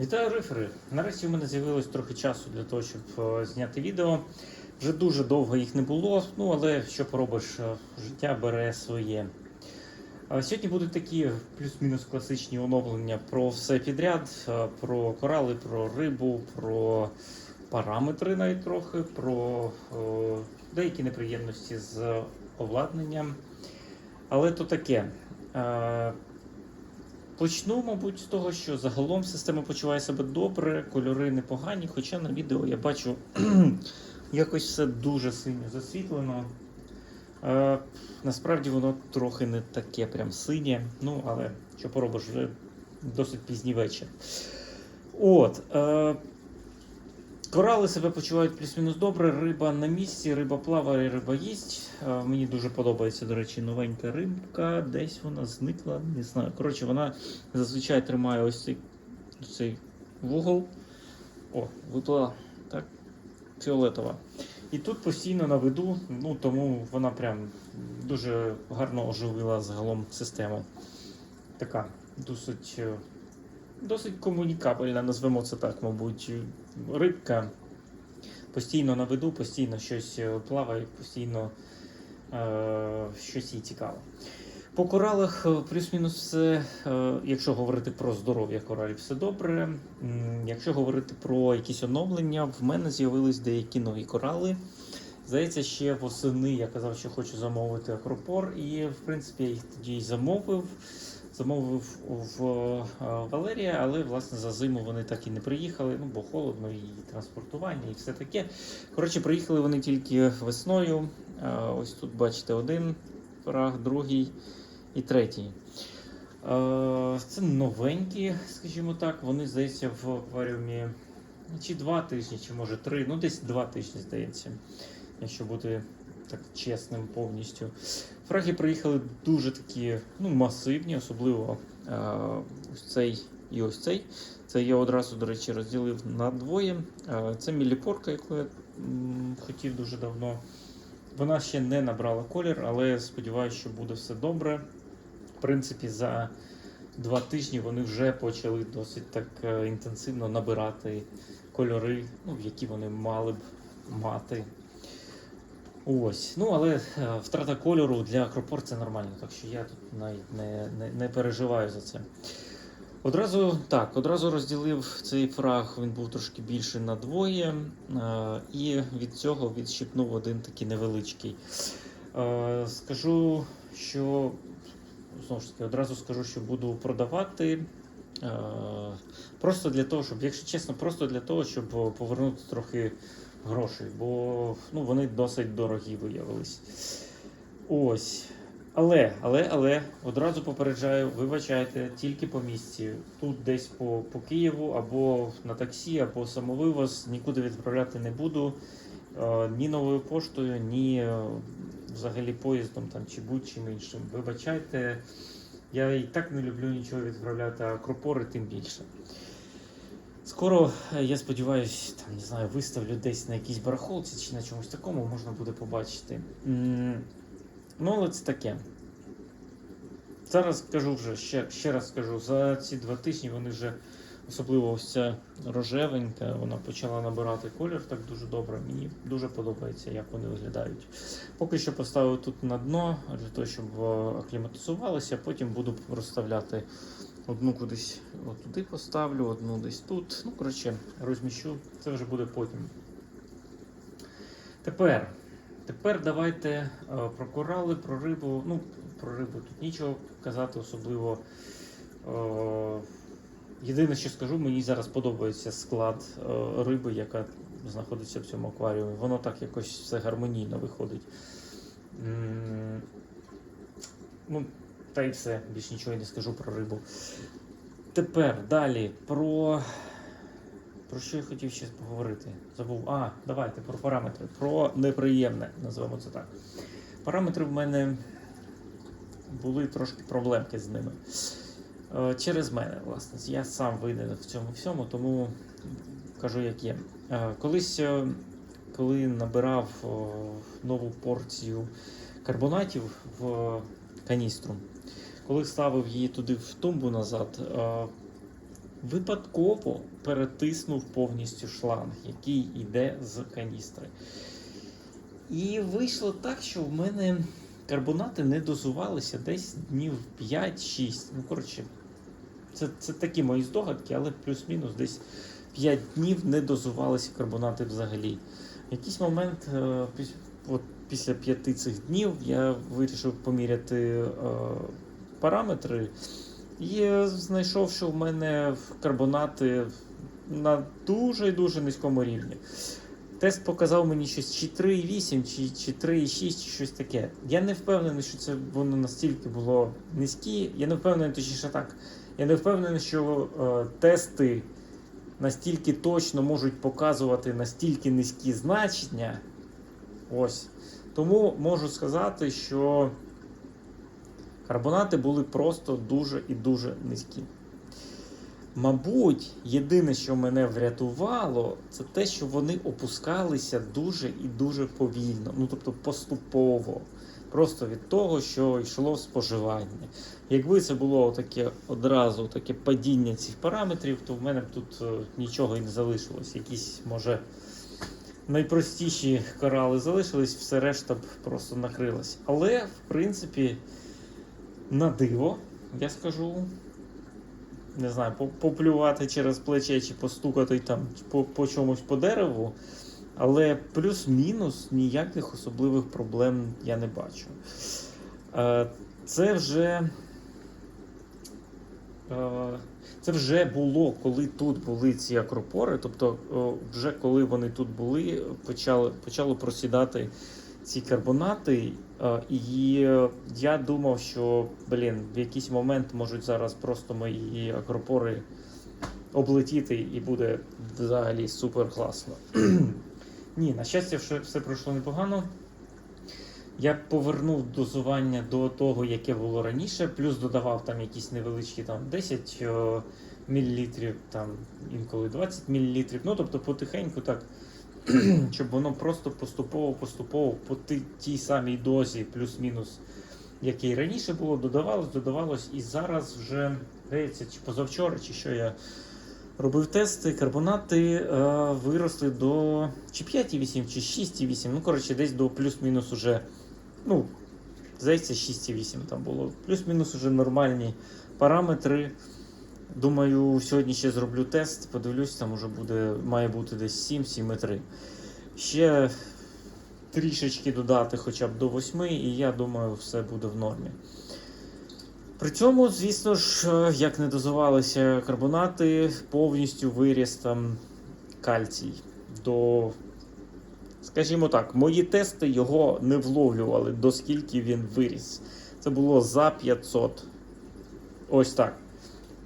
Вітаю рифери! Нарешті в мене з'явилось трохи часу для того, щоб е, зняти відео. Вже дуже довго їх не було, ну але що поробиш, е, життя бере своє. Сьогодні будуть такі плюс-мінус класичні оновлення про все підряд: е, про корали, про рибу, про параметри навіть трохи, про деякі неприємності з обладнанням. Але то таке. Почну, мабуть, з того, що загалом система почуває себе добре, кольори непогані, хоча на відео я бачу якось все дуже синьо засвітлено. Е, насправді воно трохи не таке прям синє, ну але що поробиш, вже досить пізній вечір. От. Е, Корали себе почувають плюс-мінус добре, риба на місці, риба плаває, риба їсть. Е, Мені дуже подобається, до речі, новенька рибка. Десь вона зникла, не знаю. Коротше, вона зазвичай тримає ось цей, цей вугол. О, виплила так, фіолетова. І тут постійно на виду, ну тому вона прям дуже гарно оживила загалом систему. Така досить, е, досить комунікабельна, назвемо це так, мабуть. Рибка постійно на виду, постійно щось е, плаває, постійно е, щось їй цікаво. По коралах е, плюс-мінус все, е, якщо говорити про здоров'я коралів, все добре. Якщо говорити про якісь оновлення, в мене з'явились деякі нові корали. Здається, ще восени я казав, що хочу замовити акропор, і в принципі я їх тоді й замовив. Замовив в е, Валерія, але власне за зиму вони так і не приїхали, ну бо холодно і транспортування, і все таке. Коротше, приїхали вони тільки весною. Е, Ось тут бачите один фраг, другий і третій. Е, Це новенькі, скажімо так. Вони здається в акваріумі чи два тижні, чи може три. Ну, десь два тижні, здається, якщо бути так чесним повністю. Фраги приїхали дуже такі ну, масивні, особливо е, ось цей і ось цей. Це я одразу, до речі, розділив на двоє. Е, це міліпорка, яку я м, хотів дуже давно. Вона ще не набрала колір, але сподіваюся, що буде все добре. В принципі, за два тижні вони вже почали досить так е, інтенсивно набирати кольори, ну, які вони мали б мати. Ось. Ну, але е, втрата кольору для акропор це нормально, так що я тут навіть не, не, не переживаю за це. Одразу так, одразу розділив цей фраг, він був трошки більший на двоє, е, і від цього відщипнув один такий невеличкий. Е, скажу, що знову ж таки, одразу скажу, що буду продавати. Просто для того, щоб, якщо чесно, просто для того, щоб повернути трохи грошей, бо ну, вони досить дорогі виявились. Ось. Але, але, але одразу попереджаю, вибачайте, тільки по місці. Тут десь по, по Києву, або на таксі, або самовивоз, нікуди відправляти не буду. Е, ні новою поштою, ні е, взагалі поїздом там, чи будь-чим іншим. Вибачайте, я і так не люблю нічого відправляти, а кропори тим більше. Скоро, е, я сподіваюся, там, не знаю, виставлю десь на якійсь барахолці чи на чомусь такому можна буде побачити. Ну, але це таке. Зараз скажу вже, ще, ще раз скажу, за ці два тижні вони вже, особливо ось ця рожевенька, вона почала набирати колір так дуже добре. Мені дуже подобається, як вони виглядають. Поки що поставив тут на дно, для того, щоб е, акліматизувалися, потім буду розставляти одну кудись туди поставлю, одну десь тут. Ну, коротше, розміщу. Це вже буде потім. Тепер. Тепер давайте е, про корали, про рибу. Ну, про рибу тут нічого казати, особливо. Е, єдине, що скажу, мені зараз подобається склад е, риби, яка знаходиться в цьому акваріумі. Воно так якось все гармонійно виходить. М, Ну, та й все, більш нічого я не скажу про рибу. Тепер далі про. Про що я хотів ще поговорити? Забув. А, давайте про параметри. Про неприємне, називаємо це так. Параметри в мене були трошки проблемки з ними. Е, Через мене, власне. Я сам винен в цьому всьому, тому кажу, як є. Е, Колись, е, коли набирав нову порцію карбонатів в каністру, коли ставив її туди в тумбу назад, е, випадково перетиснув повністю шланг, який йде з каністри. І вийшло так, що в мене карбонати не дозувалися десь днів 5-6. Ну, коротше, це, це такі мої здогадки, але плюс-мінус десь 5 днів не дозувалися карбонати взагалі. В якийсь момент, е, от після п'яти цих днів, я вирішив поміряти е, параметри і знайшов, що в мене карбонати на дуже і дуже низькому рівні. Тест показав мені щось чи 3,8, чи, чи 3,6, чи щось таке. Я не впевнений, що це воно настільки було низькі. Я не впевнений, точніше так. Я не впевнений, що е, тести настільки точно можуть показувати настільки низькі значення. Ось. Тому можу сказати, що карбонати були просто дуже і дуже низькі. Мабуть, єдине, що мене врятувало, це те, що вони опускалися дуже і дуже повільно, ну тобто поступово. Просто від того, що йшло споживання. Якби це було таке одразу таке падіння цих параметрів, то в мене б тут е, нічого і не залишилось. Якісь, може, найпростіші корали залишились, все решта б просто накрилось. Але, в принципі, на диво, я скажу, не знаю, поплювати через плече чи постукати там по, по чомусь по дереву. Але плюс-мінус ніяких особливих проблем я не бачу. Е, Це вже. е, Це вже було, коли тут були ці акропори. Тобто, вже коли вони тут були, почали, почало просідати ці карбонати. Е, І я думав, що блін, в якийсь момент можуть зараз просто мої акропори облетіти і буде взагалі супер класно. Ні, на щастя, все, все пройшло непогано. Я повернув дозування до того, яке було раніше, плюс додавав там якісь невеличкі там 10 е, мл, там інколи 20 мл. Ну, тобто потихеньку так, щоб воно просто поступово-поступово по тій самій дозі, плюс-мінус, яке і раніше було, додавалось, додавалось, і зараз вже, здається, чи позавчора, чи що я робив тести, карбонати е, виросли до чи 5,8, чи 6,8. Ну, коротше, десь до плюс-мінус уже, ну, здається, 6,8 там було. Плюс-мінус уже нормальні параметри. Думаю, сьогодні ще зроблю тест, подивлюсь, там уже буде, має бути десь 7, 7,3. Ще трішечки додати хоча б до 8, і я думаю, все буде в нормі. При цьому, звісно ж, як не дозувалися карбонати, повністю виріс там кальцій до. Скажімо так, мої тести його не вловлювали, до скільки він виріс. Це було за 500. Ось так.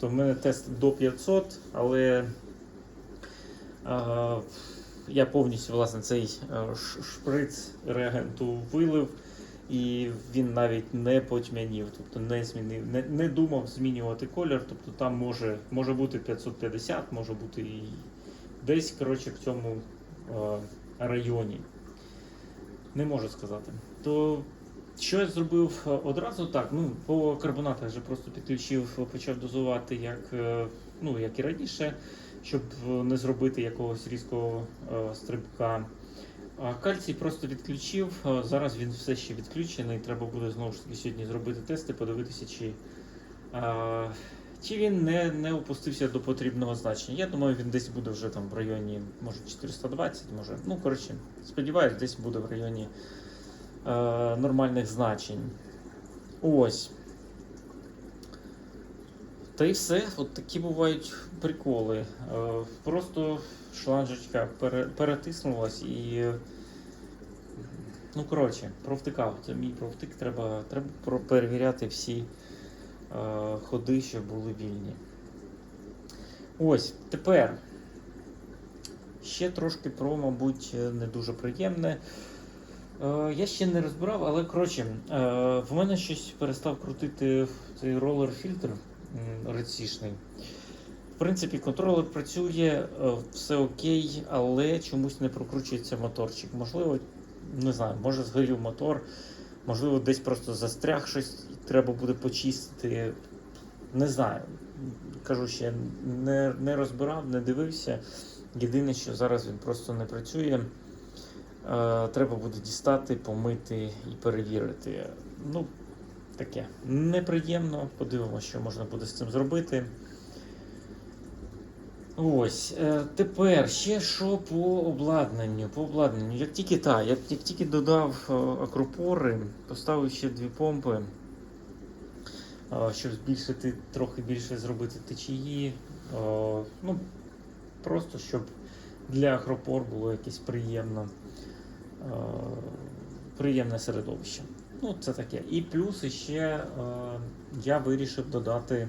То в мене тест до 500, але е, я повністю власне цей е, шприц реагенту вилив. І він навіть не потьмянів, тобто не змінив, не, не думав змінювати колір. Тобто там може, може бути 550, може бути і десь коротше, в цьому е, районі. Не можу сказати. То що я зробив е, одразу так? Ну, по карбонатах вже просто підключив, почав дозувати як, е, ну, як і раніше, щоб е, не зробити якогось різкого е, стрибка. Кальцій просто відключив. Зараз він все ще відключений. Треба буде знову ж таки сьогодні зробити тести, подивитися, чи, чи він не, не опустився до потрібного значення. Я думаю, він десь буде вже там в районі, може 420, може. Ну, коротше, сподіваюсь, десь буде в районі нормальних значень. Ось. Та і все, от такі бувають приколи. Е, Просто шланжечка пере- перетиснулась і. Ну, коротше, провтикав. Це мій провтик, треба, треба перевіряти всі е, ходи, щоб були вільні. Ось, тепер. Ще трошки про, мабуть, не дуже приємне. Е, я ще не розбирав, але коротше, е, в мене щось перестав крутити цей ролер-фільтр рецішний. В принципі, контролер працює, е, все окей, але чомусь не прокручується моторчик. Можливо, не знаю, може згорів мотор, можливо, десь просто застряг щось, треба буде почистити. Не знаю. кажу ще, не, не розбирав, не дивився. Єдине, що зараз він просто не працює. Е, треба буде дістати, помити і перевірити. Ну, таке неприємно. Подивимося, що можна буде з цим зробити. Ось, е, тепер ще що по обладнанню. По обладнанню. Як тільки та, як, як тільки додав е, акропори, поставив ще дві помпи, щоб збільшити, трохи більше зробити течії. Ну, просто щоб для акропор було якесь приємно, приємне середовище. Ну, це таке. І плюс ще е, я вирішив додати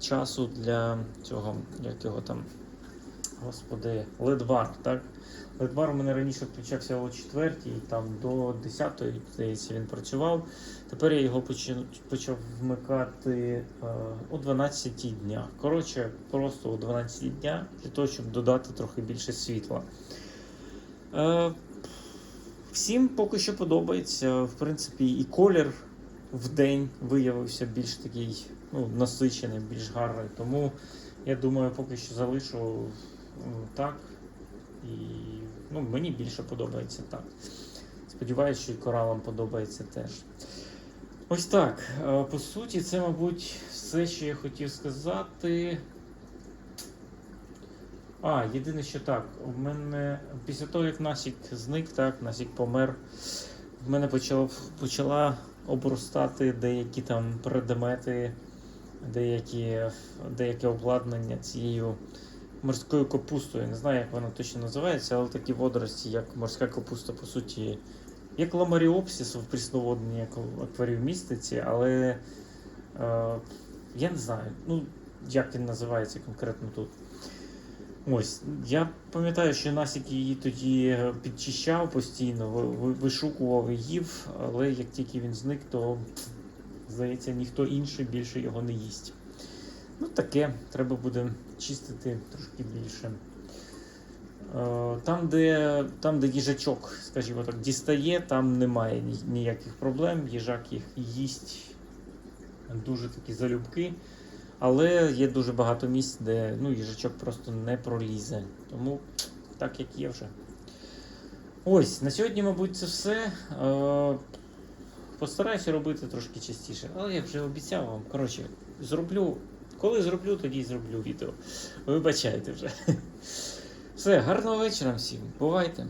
часу для цього, як його там, господи, ледвар, так? Ледвар у мене раніше включався о 4 там до 10 здається, він працював. Тепер я його почав, почав вмикати е, о 12 дня. Коротше, просто о 12 дня для того, щоб додати трохи більше світла. Е, всім поки що подобається. В принципі, і колір в день виявився більш такий ну, насичений, більш гарний. Тому я думаю, поки що залишу так. І ну, мені більше подобається так. Сподіваюсь, що і коралам подобається теж. Ось так. Е, По суті, це, мабуть, все, що я хотів сказати. А, єдине, що так, у мене після того, як Насік зник, так, Насік помер, в мене почало, почала обростати деякі там предмети, деякі, деяке обладнання цією морською капустою. Не знаю, як вона точно називається, але такі водорості, як морська капуста, по суті, як ламаріопсіс в прісноводній акваріумістиці, але е, я не знаю, ну, як він називається конкретно тут. Ось, я пам'ятаю, що Насік її тоді підчищав постійно, ви- ви- вишукував і їв, але як тільки він зник, то здається, ніхто інший більше його не їсть. Ну, таке, треба буде чистити трошки більше. Е, Там, де, там, де їжачок, скажімо так, дістає, там немає ніяких проблем. Їжак їх їсть дуже такі залюбки. Але є дуже багато місць, де ну, їжачок просто не пролізе. Тому так як є вже. Ось, на сьогодні, мабуть, це все. Е, Постараюся робити трошки частіше, але я вже обіцяв вам. Коротше, зроблю. Коли зроблю, тоді й зроблю відео. Вибачайте вже. Все, гарного вечора всім. Бувайте.